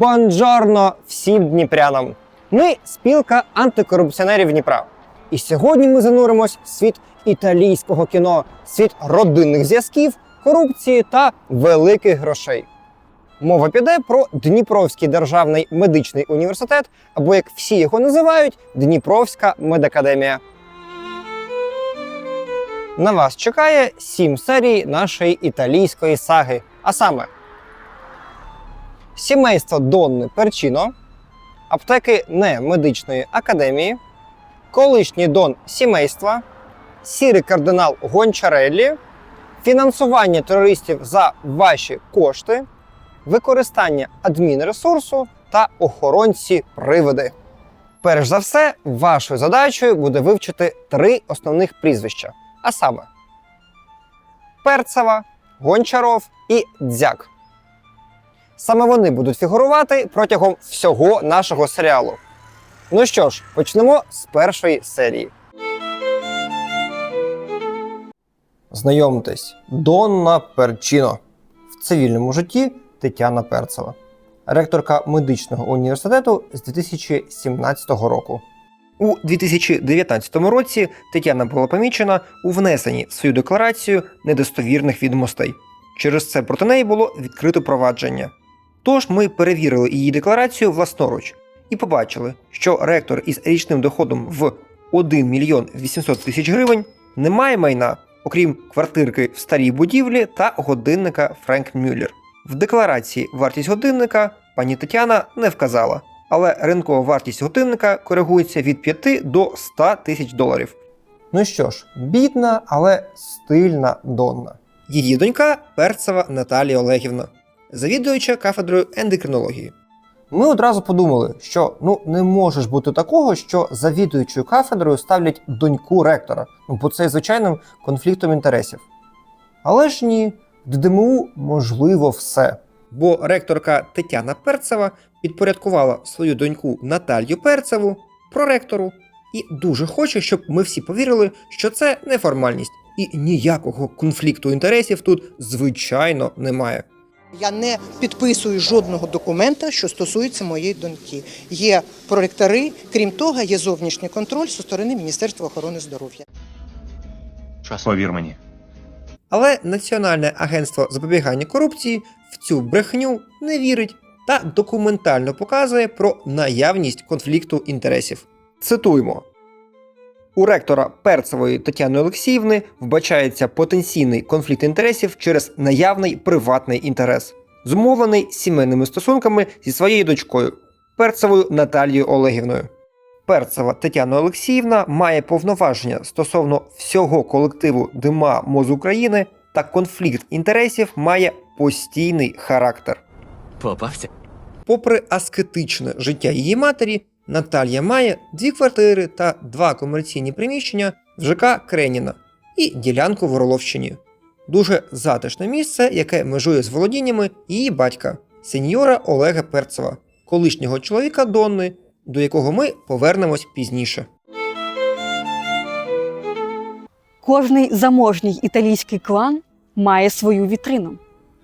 Бонджорно всім дніпрянам! Ми спілка антикорупціонерів Дніпра. І сьогодні ми зануримось в світ італійського кіно, світ родинних зв'язків, корупції та великих грошей. Мова піде про Дніпровський державний медичний університет, або як всі його називають, Дніпровська медакадемія. На вас чекає сім серій нашої італійської саги, а саме сімейство Донни Перчино, аптеки не медичної академії, колишній дон сімейства, сірий кардинал Гончареллі, фінансування терористів за ваші кошти, використання адмінресурсу та охоронці привиди. Перш за все, вашою задачею буде вивчити три основних прізвища, а саме Перцева, Гончаров і Дзяк. Саме вони будуть фігурувати протягом всього нашого серіалу. Ну що ж, почнемо з першої серії. Знайомтесь, Донна Перчино. В цивільному житті Тетяна Перцева, ректорка медичного університету з 2017 року. У 2019 році Тетяна була помічена у внесенні в свою декларацію недостовірних відомостей. Через це проти неї було відкрито провадження. Тож ми перевірили її декларацію власноруч і побачили, що ректор із річним доходом в 1 мільйон 800 тисяч гривень не має майна, окрім квартирки в старій будівлі та годинника Френк Мюллер. В декларації вартість годинника пані Тетяна не вказала, але ринкова вартість годинника коригується від 5 до 100 тисяч доларів. Ну що ж, бідна, але стильна Донна. Її донька Перцева Наталія Олегівна, завідуюча кафедрою ендокринології. Ми одразу подумали, що ну не може ж бути такого, що завідуючою кафедрою ставлять доньку ректора, ну бо це звичайним конфліктом інтересів. Але ж ні, в ДДМУ можливо все. Бо ректорка Тетяна Перцева підпорядкувала свою доньку Наталью Перцеву проректору і дуже хоче, щоб ми всі повірили, що це не формальність, і ніякого конфлікту інтересів тут звичайно немає. Я не підписую жодного документа, що стосується моєї доньки. Є проректори, крім того, є зовнішній контроль зі сторони Міністерства охорони здоров'я. Повір мені. Але Національне агентство запобігання корупції в цю брехню не вірить та документально показує про наявність конфлікту інтересів. Цитуємо. У ректора Перцевої Тетяни Олексіївни вбачається потенційний конфлікт інтересів через наявний приватний інтерес, зумовлений сімейними стосунками зі своєю дочкою Перцевою Наталією Олегівною. Перцева Тетяна Олексіївна має повноваження стосовно всього колективу Дима МОЗ України та конфлікт інтересів має постійний характер. Попався. Попри аскетичне життя її матері, Наталія має дві квартири та два комерційні приміщення в ЖК Креніна і ділянку в Орловщині. Дуже затишне місце, яке межує з володіннями її батька, сеньора Олега Перцева, колишнього чоловіка Донни, до якого ми повернемось пізніше. Кожний заможній італійський клан має свою вітрину.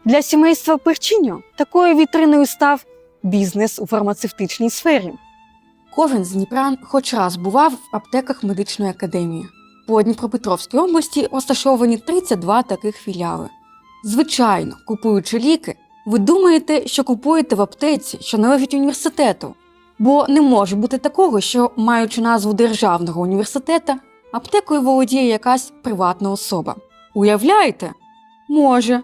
Для сімейства Перчиньо такою вітриною став бізнес у фармацевтичній сфері. Кожен з дніпрян хоч раз бував в аптеках медичної академії. По Дніпропетровській області розташовані 32 таких філіали. Звичайно, купуючи ліки, ви думаєте, що купуєте в аптеці, що належить університету. Бо не може бути такого, що, маючи назву державного університета, аптекою володіє якась приватна особа. Уявляєте? Може.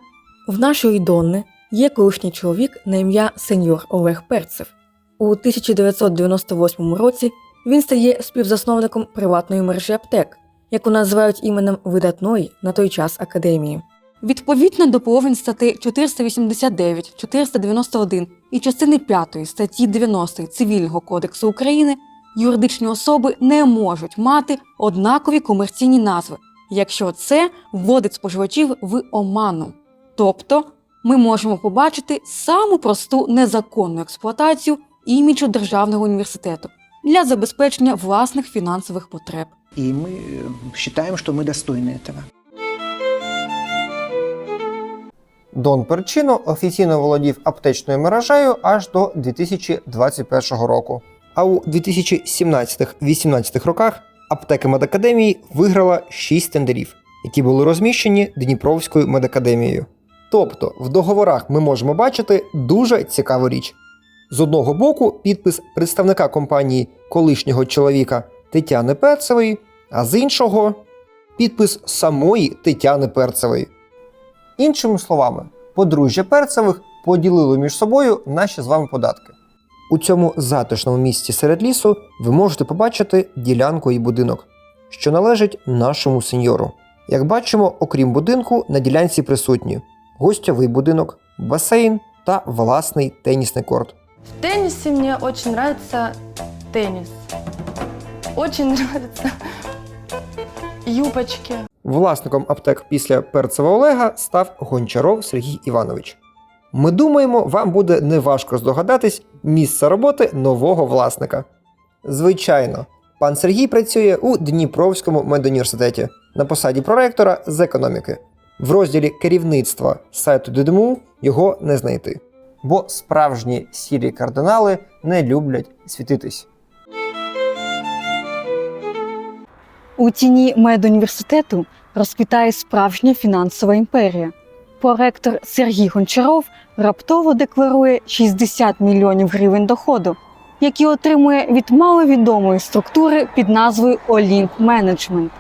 В нашої Донни є колишній чоловік на ім'я сеньор Олег Перцев. У 1998 році він стає співзасновником приватної мережі аптек, яку називають іменем видатної на той час академії. Відповідно до положень статей 489, 491 і частини 5 статті 90 Цивільного кодексу України юридичні особи не можуть мати однакові комерційні назви, якщо це вводить споживачів в оману. Тобто ми можемо побачити саму просту незаконну експлуатацію іміджу державного університету для забезпечення власних фінансових потреб. И мы э, считаем, что мы достойны этого. Дон Перчино офіційно володів аптечною мережею аж до 2021 року. А у 2017-18 роках аптека Медакадемії виграла 6 тендерів, які були розміщені Дніпровською медакадемією. Тобто в договорах ми можемо бачити дуже цікаву річ. З одного боку, підпис представника компанії колишнього чоловіка Тетяни Перцевої, а з іншого підпис самої Тетяни Перцевої. Іншими словами, подружжя Перцевих поділили між собою наші з вами податки. У цьому затишному місці серед лісу ви можете побачити ділянку і будинок, що належить нашому сеньору. Як бачимо, окрім будинку, на ділянці присутні гостьовий будинок, басейн та власний тенісний корт. В теннисе мне очень нравится теннис. Очень нравятся юбочки. Власником аптек після Перцева Олега став Гончаров Сергій Іванович. Ми думаємо, вам буде неважко здогадатись місце роботи нового власника. Звичайно, пан Сергій працює у Дніпровському медуніверситеті на посаді проректора з економіки. В розділі керівництва сайту ДДМУ його не знайти. Бо справжні сірі кардинали не люблять світитись. У тіні медуніверситету розквітає справжня фінансова імперія. Проректор Сергій Гончаров раптово декларує 60 мільйонів гривень доходу, які отримує від маловідомої структури під назвою Олімп Менеджмент.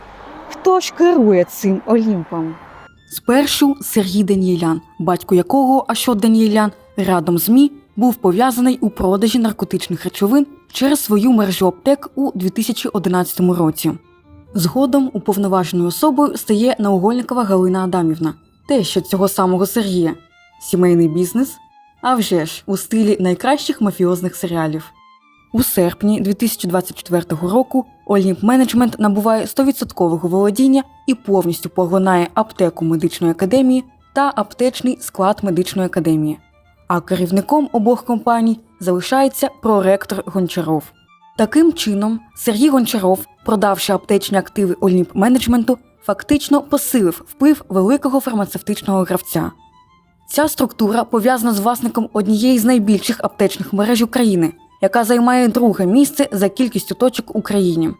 Хто ж керує цим Олімпом? Спершу Сергій Даніелян, батько якого Ашот Даніелян рядом з МІ був пов'язаний у продажі наркотичних речовин через свою мережу аптек у 2011 році. Згодом уповноваженою особою стає Наугольникова Галина Адамівна, теща цього самого Сергія, сімейний бізнес, а вже ж у стилі найкращих мафіозних серіалів. У серпні 2024 року Олімп Менеджмент набуває 100% володіння і повністю поглинає аптеку медичної академії та аптечний склад медичної академії. А керівником обох компаній залишається проректор Гончаров. Таким чином, Сергій Гончаров, продавши аптечні активи Олімп Менеджменту, фактично посилив вплив великого фармацевтичного гравця. Ця структура пов'язана з власником однієї з найбільших аптечних мереж України, яка займає друге місце за кількістю точок в Україні.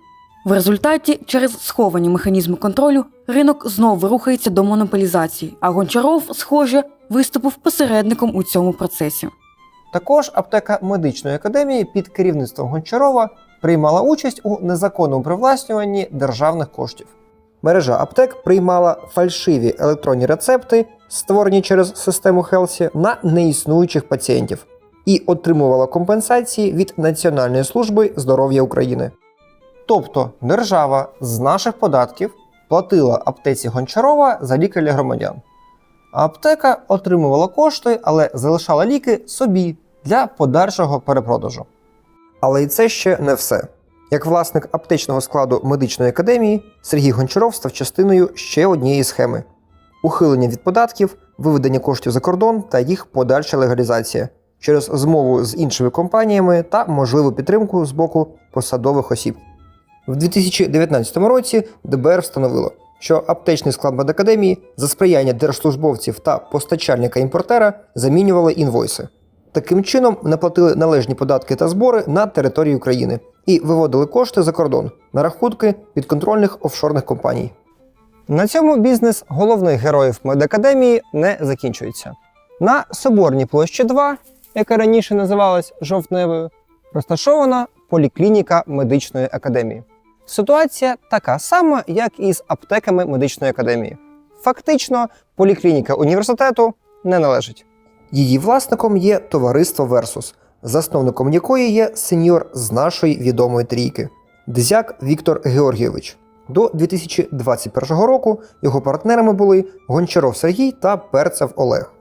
В результаті, через сховані механізми контролю, ринок знову рухається до монополізації, а Гончаров, схоже, виступив посередником у цьому процесі. Також аптека медичної академії під керівництвом Гончарова приймала участь у незаконному привласнюванні державних коштів. Мережа аптек приймала фальшиві електронні рецепти, створені через систему Хелсі, на неіснуючих пацієнтів, і отримувала компенсації від Національної служби здоров'я України. Тобто держава з наших податків платила аптеці Гончарова за ліки для громадян. А аптека отримувала кошти, але залишала ліки собі для подальшого перепродажу. Але і це ще не все. Як власник аптечного складу медичної академії, Сергій Гончаров став частиною ще однієї схеми: ухилення від податків, виведення коштів за кордон та їх подальша легалізація через змову з іншими компаніями та можливу підтримку з боку посадових осіб. В 2019 році ДБР встановило, що аптечний склад медакадемії за сприяння держслужбовців та постачальника імпортера замінювали інвойси. Таким чином наплатили належні податки та збори на території України і виводили кошти за кордон на рахунки підконтрольних офшорних компаній. На цьому бізнес головних героїв медакадемії не закінчується. На Соборній площі 2, яка раніше називалась Жовтневою, розташована поліклініка медичної академії. Ситуація така сама, як і з аптеками медичної академії. Фактично, поліклініка університету не належить. Її власником є товариство Версус, засновником якої є сеньор з нашої відомої трійки Дзяк Віктор Георгійович. До 2021 року його партнерами були Гончаров Сергій та Перцев Олег.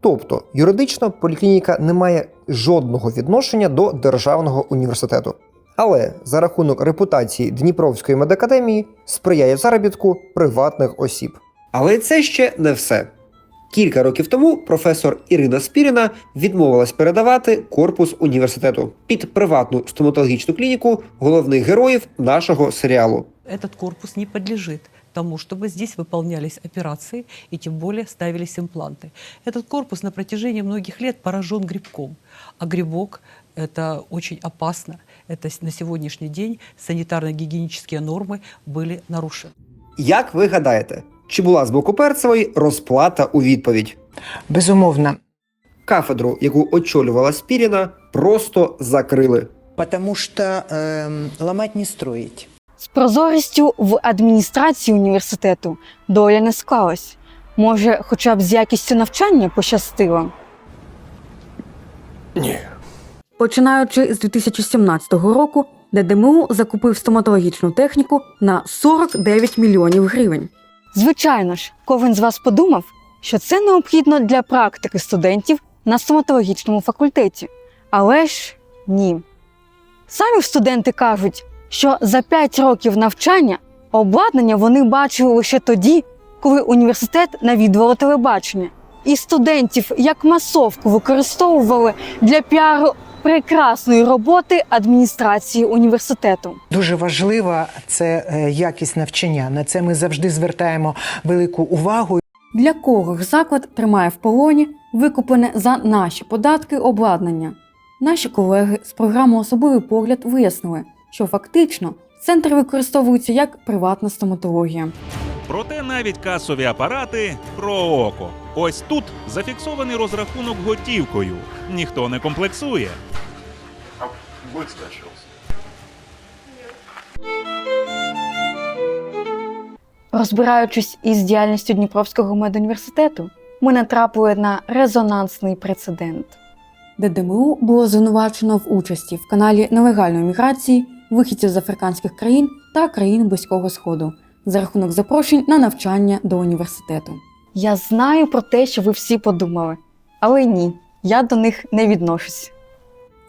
Тобто юридично поліклініка не має жодного відношення до державного університету. Але за рахунок репутації Дніпровської медакадемії сприяє заробітку приватних осіб. Але це ще не все. Кілька років тому професор Ірина Спіріна відмовилась передавати корпус університету під приватну стоматологічну клініку головних героїв нашого серіалу. Этот корпус не подлежит тому, чтобы здесь выполнялись операции и тем более ставились импланты. Этот корпус на протяжении многих лет поражен грибком. А грибок – это очень опасно. Это с- на сегодняшний день санитарно-гигиенические нормы были нарушены. Як ви гадаєте, чи була з боку Перцевої розплата у відповідь? Безумовно, Кафедру, яку очолювала Спіріна, просто закрили. потому что эм, ломать не строить. З прозорістю в адміністрації університету доля не склалась. Може, хоча б з якістю навчання пощастило. Ні. Починаючи з 2017 року, ДДМУ закупив стоматологічну техніку на 49 мільйонів гривень. Звичайно ж, кожен з вас подумав, що це необхідно для практики студентів на стоматологічному факультеті. Але ж ні. Самі ж студенти кажуть, що за 5 років навчання обладнання вони бачили лише тоді, коли університет навідувало телебачення. І студентів як масовку використовували для піару прекрасної роботи адміністрації університету. Дуже важлива це е, якість навчання. На це ми завжди звертаємо велику увагу. Для кого ж заклад тримає в полоні викуплене за наші податки обладнання? Наші колеги з програми Особливий погляд вияснили, що фактично центр використовується як приватна стоматологія. Проте навіть касові апарати про око. Ось тут зафіксований розрахунок готівкою. Ніхто не комплексує. Розбираючись із діяльністю Дніпровського медуніверситету, ми натрапили на резонансний прецедент. ДДМУ було звинувачено в участі в каналі нелегальної міграції вихідців з африканських країн та країн Близького Сходу за рахунок запрошень на навчання до університету. Я знаю про те, що ви всі подумали, але ні, я до них не відношусь.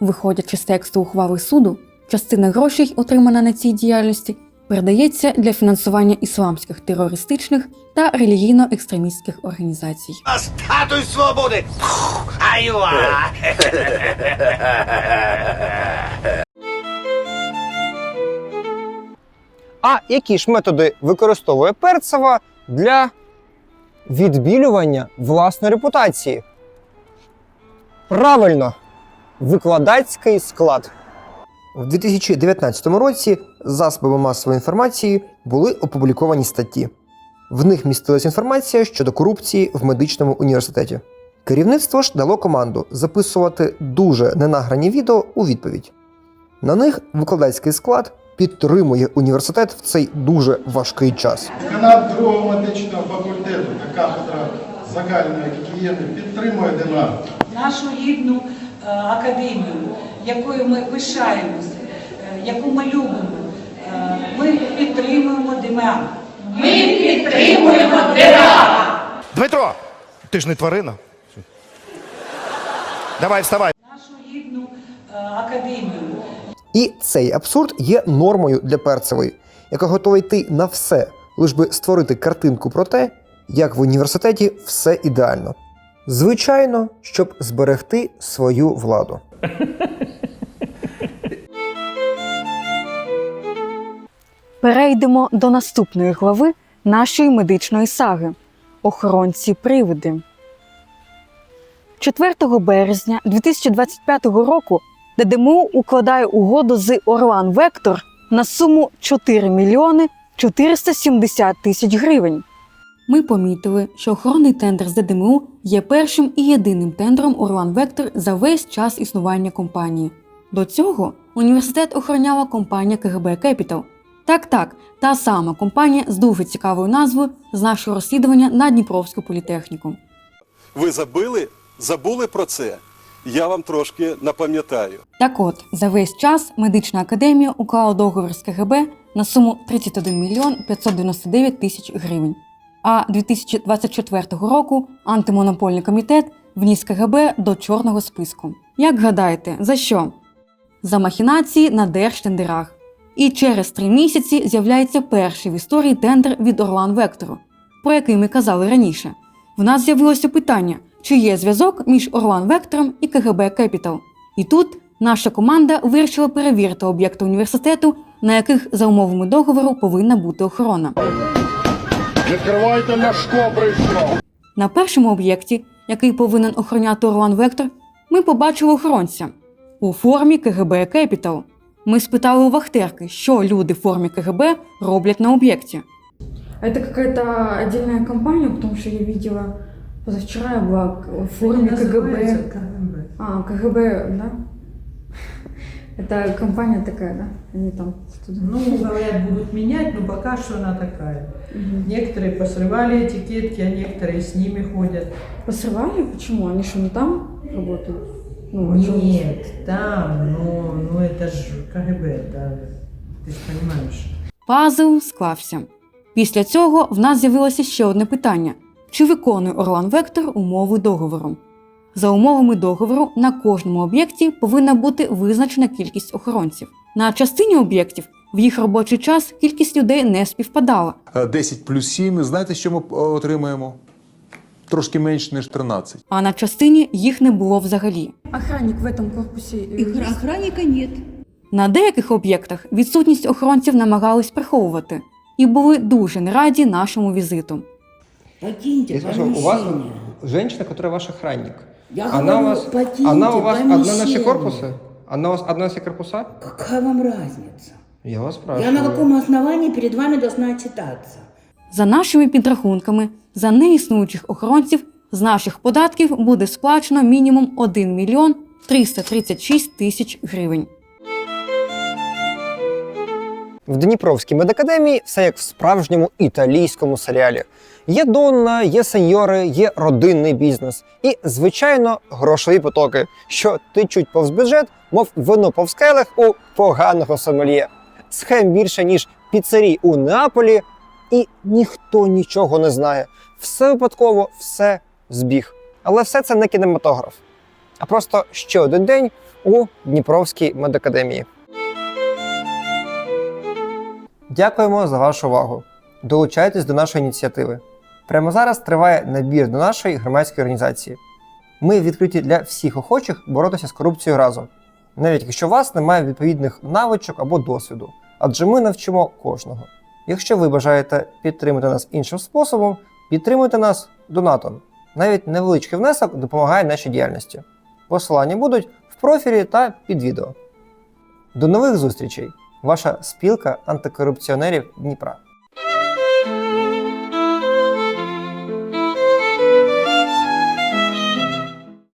Виходячи з тексту ухвали суду, частина грошей, отримана на цій діяльності, передається для фінансування ісламських терористичних та релігійно-екстремістських організацій. Статуй свободи! Айва! А які ж методи використовує Перцева для відбілювання власної репутації? Правильно, викладацький склад. У 2019 році засобами масової інформації були опубліковані статті. В них містилась інформація щодо корупції в медичному університеті. Керівництво ж дало команду записувати дуже ненаграні відео у відповідь. На них викладацький склад підтримує університет в цей дуже важкий час. Деканат другого медичного факультету та кафедра загальної гігієни підтримує ДНА. нашу рідну е, академію, якою ми пишаємося, е, яку ми любимо. Е, Ми підтримуємо ДМА. Ми підтримуємо ДМА. Дмитро, ти ж не тварина. Давай, вставай. Нашу рідну е, академію. І цей абсурд є нормою для Перцевої, яка готова йти на все, лиш би створити картинку про те, як в університеті все ідеально. Звичайно, щоб зберегти свою владу. Перейдемо до наступної глави нашої медичної саги охоронці привиди. 4 березня 2025 року ДДМУ укладає угоду з Орлан Вектор на суму 4 мільйони 470 тисяч гривень. Ми помітили, що охоронний тендер з ДДМУ є першим і єдиним тендером Орлан Вектор за весь час існування компанії. До цього університет охороняла компанія КГБ Кепітал. Так, так, та сама компанія з дуже цікавою назвою з нашого розслідування на Дніпровську політехніку. Ви забили? Забули про це? Я вам трошки напам'ятаю. Так от, за весь час медична академія уклала договір з КГБ на суму 31 мільйон 599 тисяч гривень. А 2024 року антимонопольний комітет вніс КГБ до чорного списку. Як гадаєте, за що? За махінації на держтендерах. І через три місяці з'являється перший в історії тендер від Орлан Вектору, про який ми казали раніше. В нас з'явилося питання, чи є зв'язок між Орлан Вектором і КГБ Кепітал. І тут наша команда вирішила перевірити об'єкти університету, на яких за умовами договору повинна бути охорона. Відкривайте Ляшко прийшов. На першому об'єкті, який повинен охороняти Орлан Вектор, ми побачили охоронця у формі КГБ Кепітал. Ми спитали у вахтерки, що люди в формі КГБ роблять на об'єкті. Это какая-то отдельная компания, потому что я видела позавчера я была в форме КГБ. А, КГБ, да? Это компания такая, да? Они там туда. Ну, говорят, будут менять, но пока что она такая. Некоторые посрывали этикетки, а некоторые с ними ходят. Посрывали? Почему? Они что, не там работают? Ну, а чё? Нет, там, ну, ну это же КГБ, да, ты же понимаешь. Пазл склався. Після цього в нас з'явилося ще одне питання: чи виконує Орлан Вектор умови договору? За умовами договору на кожному об'єкті повинна бути визначена кількість охоронців. На частині об'єктів в їх робочий час кількість людей не співпадала. 10 плюс 7, знаєте, що ми е, отримаємо? Трошки менше, ніж 13. А на частині їх не було взагалі. Охранник в этом корпусе. э. Охранника нет. На деяких об'єктах відсутність охоронців намагались приховувати і були дуже не раді нашому візиту. Покиньте Я спрашиваю, у вас женщина, которая ваш охранник. Я она у вас, покиньте она у вас одна на все помещение. корпусы? Она у вас одна на все корпуса? Какая вам разница? Я вас спрашиваю. основании перед вами должна отчитаться? За нашими підрахунками, за неіснуючих охоронців з наших податків буде сплачено мінімум 1 мільйон 336 тисяч гривень. В Дніпровській медакадемії все як в справжньому італійському серіалі. Є донна, є сеньори, є родинний бізнес і, звичайно, грошові потоки, що тичуть повз бюджет, мов вино повз келих у поганого сомельє. Схем більше, ніж піцерій у Неаполі, і ніхто нічого не знає. Все випадково, все збіг. Але все це не кінематограф, а просто ще один день у Дніпровській медакадемії. Дякуємо за вашу увагу. Долучайтесь до нашої ініціативи. Прямо зараз триває набір до нашої громадської організації. Ми відкриті для всіх охочих боротися з корупцією разом, навіть якщо у вас немає відповідних навичок або досвіду, адже ми навчимо кожного. Якщо ви бажаєте підтримати нас іншим способом, підтримуйте нас донатом. Навіть невеличкий внесок допомагає нашій діяльності. Посилання будуть в профілі та під відео. До нових зустрічей! Ваша спілка антикорупціонерів Дніпра.